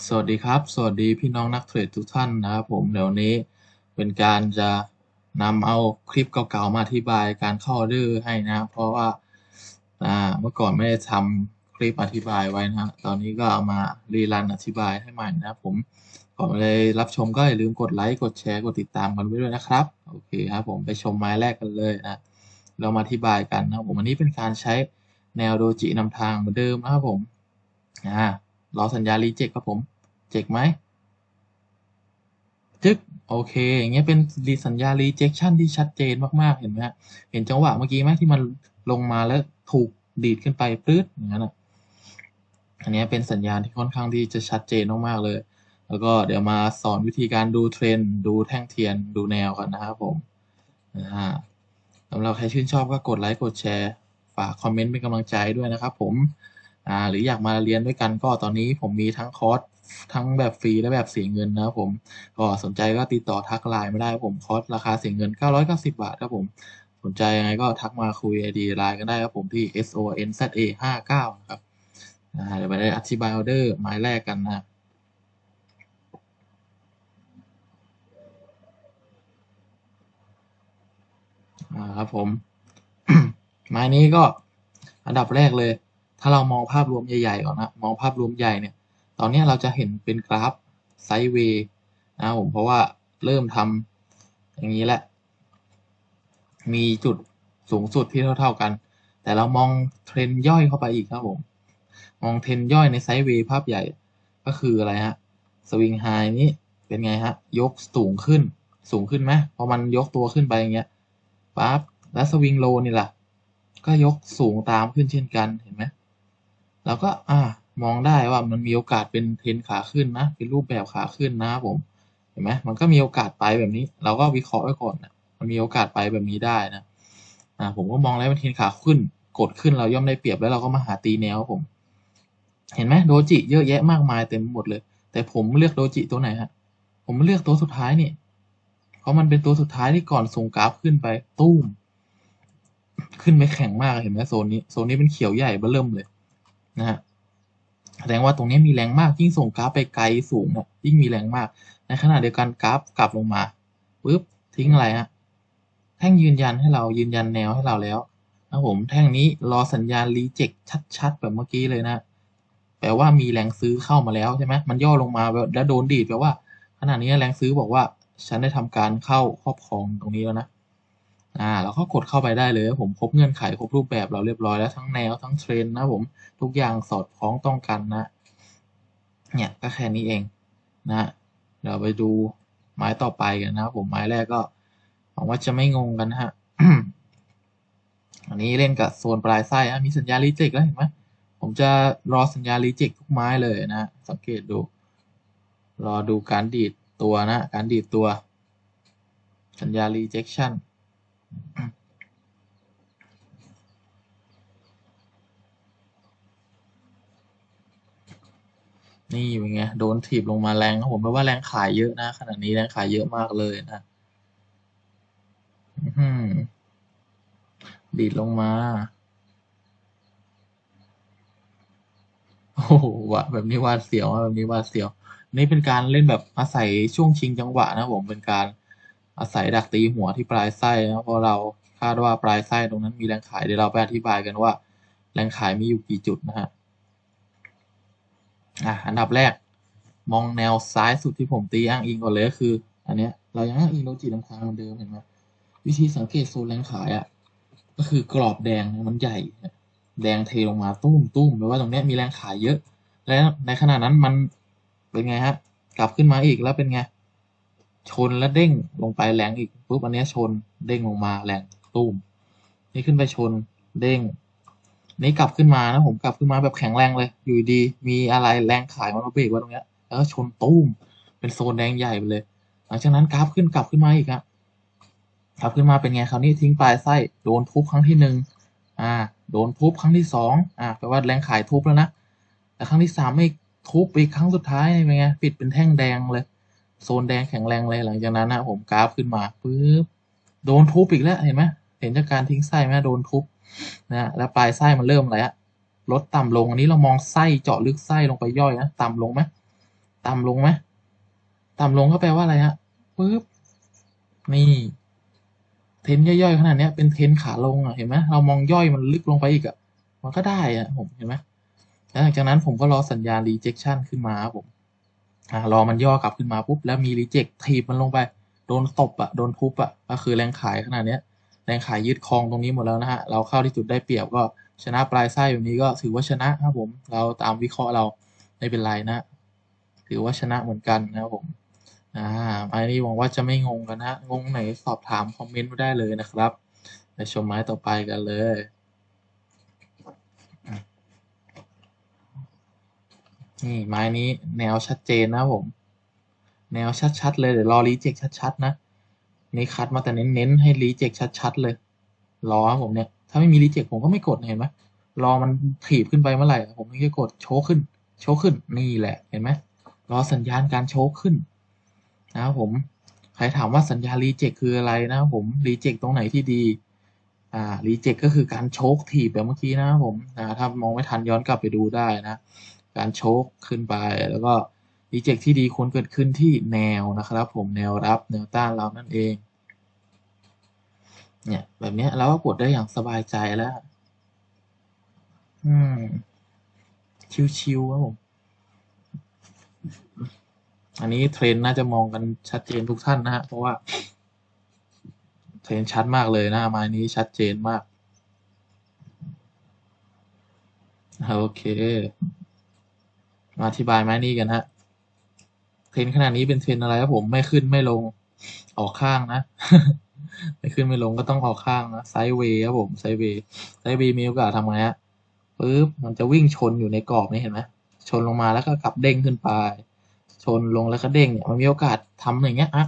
สวัสดีครับ สวัสดีพี่น้องนักเทรดทุกท่านนะครับผมเดี๋ยวนี้เป็นการจะนำเอาคลิปเก่าๆมาอธิบายการเข้าออเดอร์ให้นะ เพราะว่าอ่าเมื่อก่อนไม่ได้ทำคลิปอธิบายไว้นะตอนนี้ก็เอามารีรันอธิบายให้ใหม่นะผมก่อนเลยรับชมก็อย่าลืมกดไลค์กดแชร์กดติดตามกันไว้ด้วยนะครับโอเคครับผมไปชมไม้แรกกันเลยนะเรามาอธิบายกันนะผมอันนี้เป็นการใช้แนวโดจินำทางเหมือนเดิมนะครับผมอ่า รอสัญญารีเจ็คครับผมเจ็คไหมจึ๊กโอเค อย่างเงี้ยเป็นรีสัญญา rejection ที่ชัดเจนมากๆ เห็นไหมฮะ เห็นจังหวะเมื่อกี้ไหมที่มันลงมาแล้วถูกดีดขึ้นไปปื๊ดอย่างนั้นอะ อันนี้เป็นสัญญาณที่ค่อนข้างที่จะชัดเจนมากๆเลย แล้วก็เดี๋ยวมาสอนวิธีการดูเทรนด์ดูแท่งเทียน ดูแนวกันนะครับผมอ่าสำหรับใครชื่นชอบก็กดไลค์ กดแชร์ ฝากคอมเมนต์เป็นกำลังใจด้วยนะครับผม อ่าหรืออยากมาเรียนด้วยกันก็ตอนนี้ผมมีทั้งคอร์สทั้งแบบฟรีและแบบเสียเงินนะครับผมก็สนใจก็ติดต่อทักไลน์ไม่ได้ผมคอร์สราคาเสียเงิน 990 บาทครับผมสนใจยังไงก็ทักมาคุยไอดีไลน์กันได้ครับผมที่ s o n z a 59ครับอ่าเดี๋ยวไปได้อธิบายออเดอร์ไม้แรกกันนะอ่าครับผมไม้นี้ก็อันดับแรกเลย ถ้าเรามองภาพรวมใหญ่ๆก่อนนะมองภาพรวมใหญ่เนี่ย ตอนนี้เราจะเห็นเป็นกราฟไซด์เวย์นะผมเพราะว่าเริ่มทำอย่างนี้แหละ มีจุดสูงสุดที่เท่า ๆกัน แต่เรามองเทรนย่อยเข้าไปอีกครับผม มองเทรนย่อยในไซด์เวย์ภาพใหญ่ก็คืออะไรฮะสวิงไฮนี้เป็นไงฮะ ยกสูงขึ้นสูงขึ้นไหมพอมันยกตัวขึ้นไปอย่างเงี้ยปั๊บแล้วสวิงโลนี่ล่ะ ก็ยกสูงตามขึ้นเช่นกันเห็นไหม เราก็อ่ามองได้ว่ามันมีโอกาสเป็นเทรนขาขึ้นนะ เป็นรูปแบบขาขึ้นนะผมเห็นไหมมันก็มีโอกาสไปแบบนี้ เราก็วิเคราะห์ไว้ก่อนนะมันมีโอกาสไปแบบนี้ได้นะอ่าผมก็มองแล้วเป็นเทรนขาขึ้น กดขึ้นเราย่อมได้เปรียบแล้วเราก็มาหาตีแนวผม เห็นไหมโดจิเยอะแยะมากมายเต็มหมดเลย แต่ผมเลือกโดจิตัวไหนฮะผมเลือกตัวสุดท้ายนี่เพราะมันเป็นตัวสุดท้ายที่ก่อนส่งกราฟขึ้นไปตู้มขึ้นไปแข็งมากเห็นไหมโซนนี้โซนนี้เป็นเขียวใหญ่เบ้อเริ่มเลย นะฮะแสดงว่าตรงนี้มีแรงมากยิ่งส่งกราฟไปไกลสูงอะยิ่งมีแรงมาก ในขณะเดียวกันกราฟกลับลงมาปุ๊บทิ้งอะไรฮะแท่งยืนยันให้เรายืนยันแนวให้เราแล้วนะผมแท่งนี้รอสัญญาณรีเจ็คชัด ๆ แบบเมื่อกี้เลยนะแปลว่ามีแรงซื้อเข้ามาแล้วใช่ไหมมันย่อลงมาแล้วโดนดีดแปลว่าขณะนี้แรงซื้อบอกว่า ฉันได้ทำการเข้าครอบครองตรงนี้แล้วนะ อ่าเราก็กดเข้าไปได้เลยผมครบเงื่อนไขครบรูปแบบเราเรียบร้อยแล้วทั้งแนวทั้งเทรนนะผมทุกอย่างสอดคล้องต้องกันนะเนี่ยก็แค่นี้เองนะเดี๋ยวไปดูไม้ต่อไปกันนะผมไม้แรกก็หวังว่าจะไม่งงกันฮะอันนี้เล่นกับโซนปลายไส้อะมีสัญญารีเจ็คแล้วเห็นไหมผมจะรอสัญญารีเจ็คทุกไม้เลยนะสังเกตดู รอดูการดีดตัวนะ การดีดตัว สัญญา rejection นี่เป็นไงโดนถีบลงมาแรงครับผมแปลว่าแรงขายเยอะนะขณะนี้แรงขายเยอะมากเลยนะดีดลงมา โอ้โหวะแบบนี้วาดเสียวแบบนี้วาดเสียว นี่เป็นการเล่นแบบอาศัยช่วงชิงจังหวะนะผมเป็นการ อาศัยดักตีหัวที่ปลายไส้นะเพราะเราคาดว่าปลายไส้ตรงนั้นมีแรงขายเดี๋ยวเราไปอธิบายกันว่า แรงขายมีอยู่กี่จุดนะฮะอะอันดับแรก มองแนวซ้ายสุดที่ผมตีอ้างอิงก่อนเลยก็คือ อันเนี้ยเรายังอ้างอิงโลจิน้ำค้างเหมือนเดิมเห็นไหมวิธีสังเกตโซนแรงขายอะก็คือกรอบแดงมันใหญ่ แดงเทลงมาตุ้มตุ้มแปลว่าตรงเนี้ยมีแรงขายเยอะ แล้วในขณะนั้นมันเป็นไงฮะ กลับขึ้นมาอีกแล้วเป็นไง ชนแล้วเด้งลงไปแรงอีกปุ๊บอันนี้ชนเด้งลงมาแรงตุ้มนี่ขึ้นไปชนเด้ง นี่กลับขึ้นมานะผมกลับขึ้นมาแบบแข็งแรงเลย อยู่ดีมีอะไรแรงขายมันมาเบรกไว้ตรงเนี้ยแล้วก็ชนตุ้มเป็นโซนแดงใหญ่ไปเลย หลังจากนั้นกราฟขึ้นกลับขึ้นมาอีกอะกลับขึ้นมาเป็นไงคราวนี้ทิ้งปลายไส้โดนทุบครั้งที่หนึ่งอ่า โดนทุบครั้งที่สองอ่าแปลว่าแรงขายทุบแล้วนะแต่ครั้งที่สามไม่ทุบอีกครั้งสุดท้ายเป็นไงปิดเป็นแท่งแดงเลย โซนแดงแข็งแรงเลยหลังจากนั้นนะผมกราฟขึ้นมาปุ๊บโดนทุบอีกแล้วเห็นไหมเห็นจากการทิ้งไส้ไหมโดนทุบนะแล้วปลายไส้มันเริ่มอะไรอะลดต่ำลงอันนี้เรามองไส้เจาะลึกไส้ลงไปย่อยนะต่ำลงไหมต่ำลงไหมต่ำลงก็แปลว่าอะไรฮะปึ๊บนี่เทนย่อยๆขนาดเนี้ยเป็นเทนขาลงอะเห็นไหมเรามองย่อยมันลึกลงไปอีกอะมันก็ได้อะผมเห็นไหมแล้วหลังจากนั้นผมก็รอสัญญาณ rejection ขึ้นมาครับผม อ่ารอมันย่อกลับขึ้นมาปุ๊บแล้วมี reject ถีบมันลงไป โดนตบอะโดนทุบอะก็คือแรงขายขนาดเนี้ยแรงขายยึดครองตรงนี้หมดแล้วนะฮะเราเข้าที่จุดได้เปรียบก็ชนะปลายไส้แบบนี้ก็ถือว่าชนะครับผมเราตามวิเคราะห์เราไม่เป็นไรนะ ถือว่าชนะเหมือนกันนะครับผมอ่าไม้นี้หวังว่าจะไม่งงกันนะงงไหนสอบถามคอมเมนต์มาได้เลยนะครับไปชมไม้ต่อไปกันเลย นี่ไม้นี้แนวชัดเจนนะผม แนวชัดๆ เลย เดี๋ยวรอรีเจ็คชัดๆ นะ นี่คัดมาแต่เน้นๆ ให้รีเจ็คชัดๆ เลย รอผมเนี่ย ถ้าไม่มีรีเจ็คผมก็ไม่กดเห็นไหมรอมันถีบขึ้นไปเมื่อไหร่ ผมถึงจะกดโชว์ขึ้น โชว์ขึ้นนี่แหละเห็นไหมรอสัญญาณการโชว์ขึ้น นะครับผมใครถามว่าสัญญารีเจ็คคืออะไรนะผมรีเจ็คตรงไหนที่ดีอ่ารีเจ็คก็คือการโชกถีบแบบเมื่อกี้นะผมอ่าถ้ามองไม่ทันย้อนกลับไปดูได้นะ การโชกขึ้นไป แล้วก็รีเจ็คที่ดีควรเกิดขึ้นที่แนวนะครับ ผมแนวรับแนวต้านเรานั่นเอง เนี่ย แบบนี้เราก็กดได้อย่างสบายใจแล้ว อืม ชิวๆครับผม อันนี้เทรนน่าจะมองกันชัดเจนทุกท่านนะฮะเพราะว่า เทรนชัดมากเลยนะไม้นี้ชัดเจนมาก โอเค มาอธิบายไม้นี้กันฮะเทรนขนาดนี้เป็นเทรนอะไรครับผมไม่ขึ้นไม่ลงออกข้างนะ ไม่ขึ้นไม่ลงก็ต้องออกข้างนะไซด์เวย์ครับผมไซด์เวย์ไซด์เวย์มีโอกาสทำไงฮะปึ๊บมันจะวิ่งชนอยู่ในกรอบนี่เห็นไหมชนลงมาแล้วก็กลับเด้งขึ้นไป ชนลงแล้วก็เด้งเนี่ยมันมีโอกาสทำอย่างเงี้ยอะ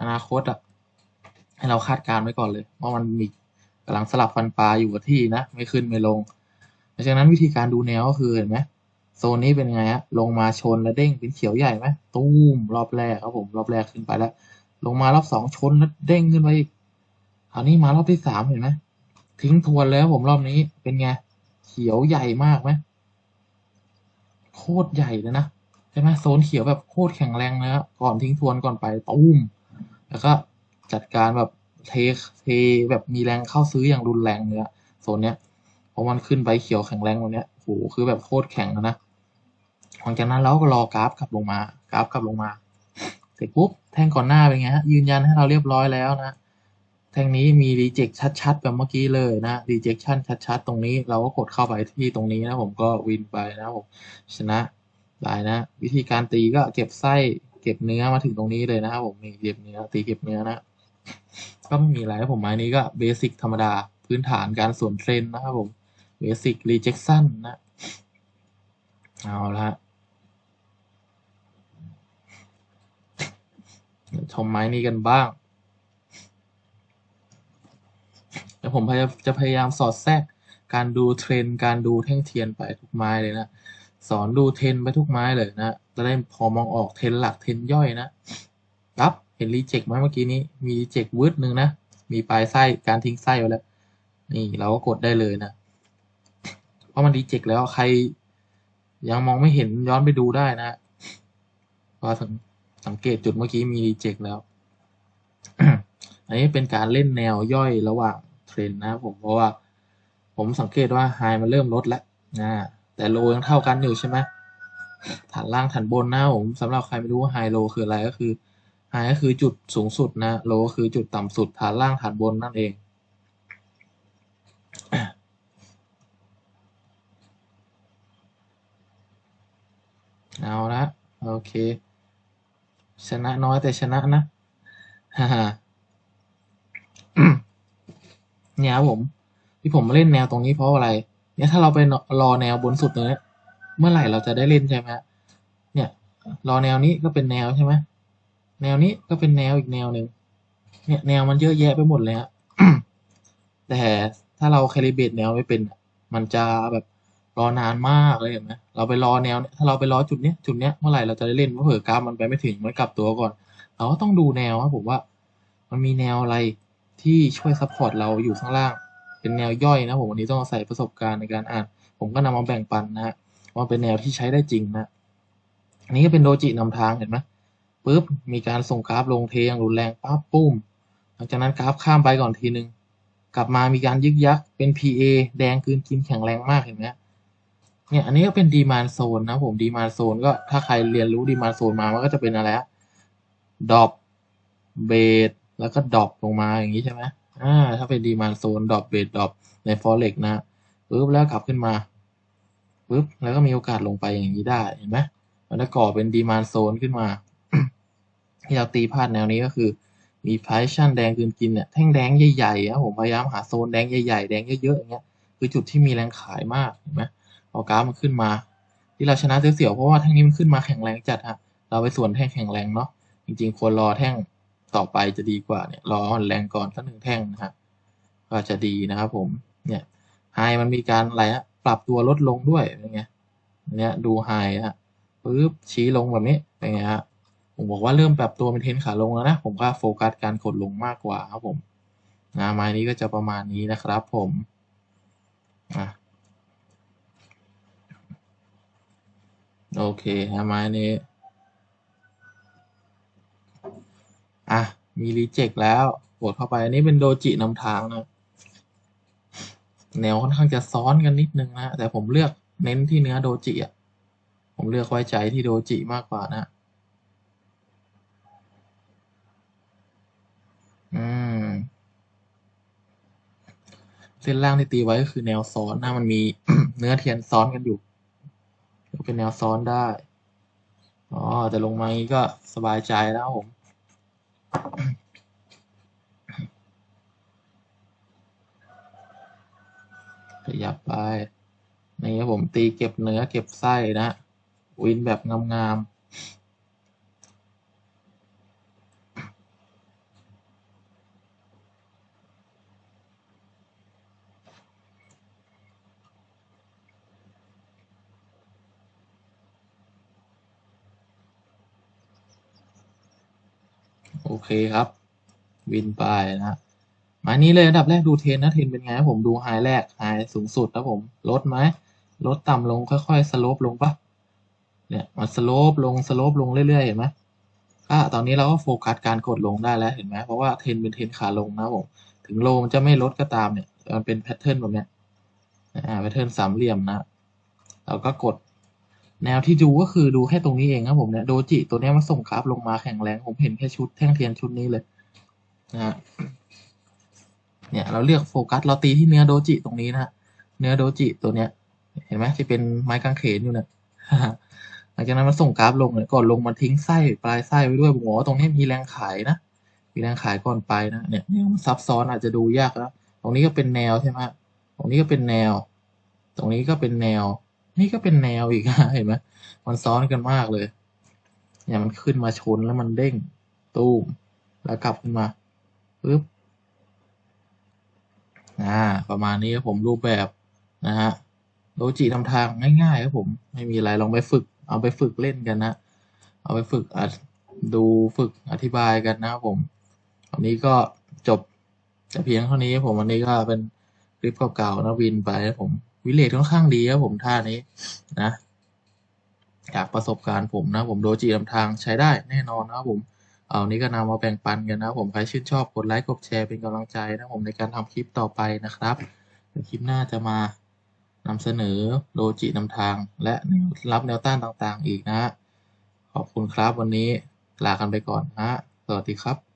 อนาคตอะให้เราคาดการณ์ไว้ก่อนเลยว่ามันมีกำลังสลับฟันปลาอยู่กับที่นะ ไม่ขึ้นไม่ลงดังนั้นวิธีการดูแนวก็คือเห็นไหม โซนนี้เป็นไงฮะลงมาชนแล้วเด้งเป็นเขียวใหญ่ไหมตูมรอบแรกครับผมรอบแรกขึ้นไปแล้ว ลงมารอบสองชนแล้วเด้งขึ้นไปอีกคราวนี้มารอบที่สามเห็นไหมทิ้งทวนแล้วผมรอบนี้เป็นไงเขียวใหญ่มากไหมโคตรใหญ่เลยนะใช่ไหมโซนเขียวแบบโคตรแข็งแรงเลยครับก่อนทิ้งทวนก่อนไปตุ้มแล้วก็จัดการแบบเทเทแบบมีแรงเข้าซื้ออย่างรุนแรงเลยอะโซนเนี้ยเพราะมันขึ้นไปเขียวแข็งแรงตรงเนี้ยโหคือแบบโคตรแข็งแล้วนะ หลังจากนั้นเราก็รอกราฟกลับลงมากราฟกลับลงมา เสร็จปุ๊บแท่งก่อนหน้าเป็นไงฮะยืนยันให้เราเรียบร้อยแล้วนะ แท่งนี้มี reject ชัดๆแบบเมื่อกี้เลยนะ rejection ชัดๆ ตรงนี้เราก็กดเข้าไปที่ตรงนี้นะผมก็วินไปนะผมชนะได้นะ วิธีการตีก็เก็บไส้เก็บเนื้อมาถึงตรงนี้เลยนะครับผมนี่เก็บเนื้อตีเก็บเนื้อนะก็ไม่มีอะไรผมไม้นี้ก็เบสิกธรรมดาพื้นฐานการสวนเทรนนะครับผมเบสิก rejection นะ เอาละชมไม้นี้กันบ้างแล้วผมพยายามจะพยายามสอดแทรกการดูเทรนการดูแท่งเทียนไปทุกไม้เลยนะสอนดูเทรนไปทุกไม้เลยนะจะได้พอมองออกเทรนหลักเทรนย่อยนะครับเห็นรีเจ็คไหมเมื่อกี้นี้มีรีเจ็ควืดหนึ่งนะมีปลายไส้การทิ้งไส้ไว้แล้วนี่เราก็กดได้เลยนะเพราะมันรีเจ็คแล้วใคร ยังมองไม่เห็นย้อนไปดูได้นะเพราะสังเกตจุดเมื่อกี้มีรีเจ็คแล้ว อันนี้เป็นการเล่นแนวย่อยระหว่างเทรนนะผมเพราะว่า ผมสังเกตว่าไฮมันเริ่มลดแล้วนะแต่โลยังเท่ากันอยู่ใช่ไหมฐานล่างฐานบนนะผมสำหรับใครไม่รู้ว่าไฮโลคืออะไรก็คือไฮก็คือจุดสูงสุดนะโลก็คือจุดต่ำสุดฐานล่างฐานบนนั่นเอง เอาละโอเค ชนะน้อยแต่ชนะนะฮ่าฮ่าเนี่ยผม ที่ผมมาเล่นแนวตรงนี้เพราะอะไร เนี่ยถ้าเราไปรอแนวบนสุดเนี้ยเมื่อไหร่เราจะได้เล่นใช่ไหมเนี่ย รอแนวนี้ก็เป็นแนวใช่ไหมแนวนี้ก็เป็นแนวอีกแนวหนึ่งเนี่ยแนวมันเยอะแยะไปหมดเลยฮะแต่ถ้าเราแคลิเบตแนวไม่เป็น มันจะแบบ รอนานมากเลยเห็นไหมเราไปรอแนวถ้าเราไปรอจุดเนี้ยจุดเนี้ยเมื่อไหร่เราจะได้เล่นเพราะเผื่อกราฟมันไปไม่ถึงมันกลับตัวก่อน เราก็ต้องดูแนวครับผมว่า มันมีแนวอะไรที่ช่วยซัพพอร์ตเราอยู่ข้างล่าง เป็นแนวย่อยนะผมวันนี้ต้องอาศัยประสบการณ์ในการอ่าน ผมก็นำมาแบ่งปันนะฮะว่าเป็นแนวที่ใช้ได้จริงนะอันนี้ก็เป็นโดจินำทางเห็นไหมปุ๊บมีการส่งกราฟลงเทอย่างรุนแรงปั๊บปุ้มหลังจากนั้นกราฟข้ามไปก่อนทีนึงกลับมามีการยึกยักเป็น PA แดงคืนกินแข็งแรงมากเห็นไหม เนี่ยอันนี้ก็เป็นดีมานโซนนะผมดีมานโซนก็ถ้าใครเรียนรู้ดีมานโซนมามันก็จะเป็นอะไรฮะดอปเบสแล้วก็ดอปลงมาอย่างนี้ใช่ไหมอ่าถ้าเป็นดีมานโซนดอปเบสดอปในฟอเร็กนะปุ๊บแล้วกลับขึ้นมาปุ๊บแล้วก็มีโอกาสลงไปอย่างนี้ได้เห็นไหมมันจะก่อเป็นดีมานโซนขึ้นมาที่เราตีพลาดแนวนี้ก็คือ มีไพชั่นแดงคืนกินเนี่ยแท่งแดงใหญ่ๆนะผมพยายามหาโซนแดงใหญ่ๆแดงเยอะๆอย่างเงี้ยคือจุดที่มีแรงขายมากเห็นไหม พอกราฟมันขึ้นมา ที่เราชนะเสียวๆเพราะว่าแท่งนี้มันขึ้นมาแข็งแรงจัดฮะเราไปส่วนแท่งแข็งแรงเนาะจริงๆควรรอแท่งต่อไปจะดีกว่าเนี่ยรออ่อนแรงก่อนสักหนึ่งแท่งนะฮะก็จะดีนะครับผมเนี่ยไฮมันมีการอะไรฮะปรับตัวลดลงด้วยเป็นไงเนี่ยดูไฮฮะปึ๊บชี้ลงแบบนี้เป็นไงฮะผมบอกว่าเริ่มปรับตัวเป็นเทนขาลงแล้วนะ ผมก็โฟกัสการกดลงมากกว่าครับผมนะไม้นี้ก็จะประมาณนี้นะครับผมอะ โอเคนะไม้นี้ อะ มีรีเจ็คแล้วกดเข้าไป อันนี้เป็นโดจินำทางนะ แนวค่อนข้างจะซ้อนกันนิดนึงนะ แต่ผมเลือกเน้นที่เนื้อโดจิอะ ผมเลือกไว้ใจที่โดจิมากกว่านะอืมเส้นล่างที่ตีไว้ก็คือแนวซ้อนนะมันมีเนื้อเทียนซ้อนกันอยู่ เป็นแนวซ้อนได้ อ๋อ แต่ลงมานี้ก็สบายใจแล้วผม ขยับไปนี่ผมตีเก็บเนื้อเก็บไส้นะ วินแบบงามๆ โอเคครับ วินไปนะฮะมานี้เลยอันดับแรกดูเทนนะเทนเป็นไงผมดูไฮแรกไฮสูงสุดนะผมลดไหมลดต่ำลงค่อยๆสโลปลงปะเนี่ยมันสโลปลงสโลปลงเรื่อยๆเห็นไหมอะตอนนี้เราก็โฟกัสการกดลงได้แล้วเห็นไหมเพราะว่าเทนเป็นเทนขาลงนะผมถึงโลมันจะไม่ลดก็ตามเนี่ยมันเป็นแพทเทิร์นแบบเนี้ยอ่าแพทเทิร์นสามเหลี่ยมนะเราก็กด แนวที่ดูก็คือดูแค่ตรงนี้เองครับผมเนี่ยโดจิตัวเนี้ยมันส่งกราฟลงมาแข็งแรงผมเห็นแค่ชุดแท่งเทียนชุดนี้เลยนะฮะเนี่ยเราเลือกโฟกัสเราตีที่เนื้อโดจิตรงนี้นะฮะเนื้อโดจิตัวเนี้ย เห็นไหมที่เป็นไม้กางเขนอยู่เนี่ยหลังจากนั้นมันส่งกราฟลงเนี่ยก่อนลงมันทิ้งไส้ปลายไส้ไว้ด้วยผมบอกว่าตรงนี้มีแรงขายนะมีแรงขายก่อนไปนะเนี่ยเนี่ยมันซับซ้อนอาจจะดูยากแล้วตรงนี้ก็เป็นแนวใช่ไหมตรงนี้ก็เป็นแนว ตรงนี้ก็เป็นแนว นี่ก็เป็นแนวอีกเห็นไหมมันซ้อนกันมากเลย เนี่ยมันขึ้นมาชนแล้วมันเด้งตู้มแล้วกลับขึ้นมาปึ๊บอ่าประมาณนี้ครับผมรูปแบบนะฮะโดจิทำทางง่ายๆครับผมไม่มีอะไรลองไปฝึก เอาไปฝึกเล่นกันนะ เอาไปฝึกดูฝึกอธิบายกันนะครับผมวันนี้ก็จบแต่เพียงเท่านี้ครับผมวันนี้ก็เป็นคลิปเก่าๆนะวินไปครับผม วิเลทค่อนข้างดีครับผมท่านี้นะจากประสบการณ์ผมนะ ผมโดจินำทางใช้ได้แน่นอนนะครับผม เอานี้ก็นำมาแบ่งปันกันนะผมใครชื่นชอบกดไลค์กดแชร์เป็นกำลังใจนะผมในการทำคลิปต่อไปนะครับคลิปหน้าจะมานำเสนอโดจินำทาง และรับแนวต้านต่างๆ อีกนะ ขอบคุณครับวันนี้ลากันไปก่อนนะสวัสดีครับ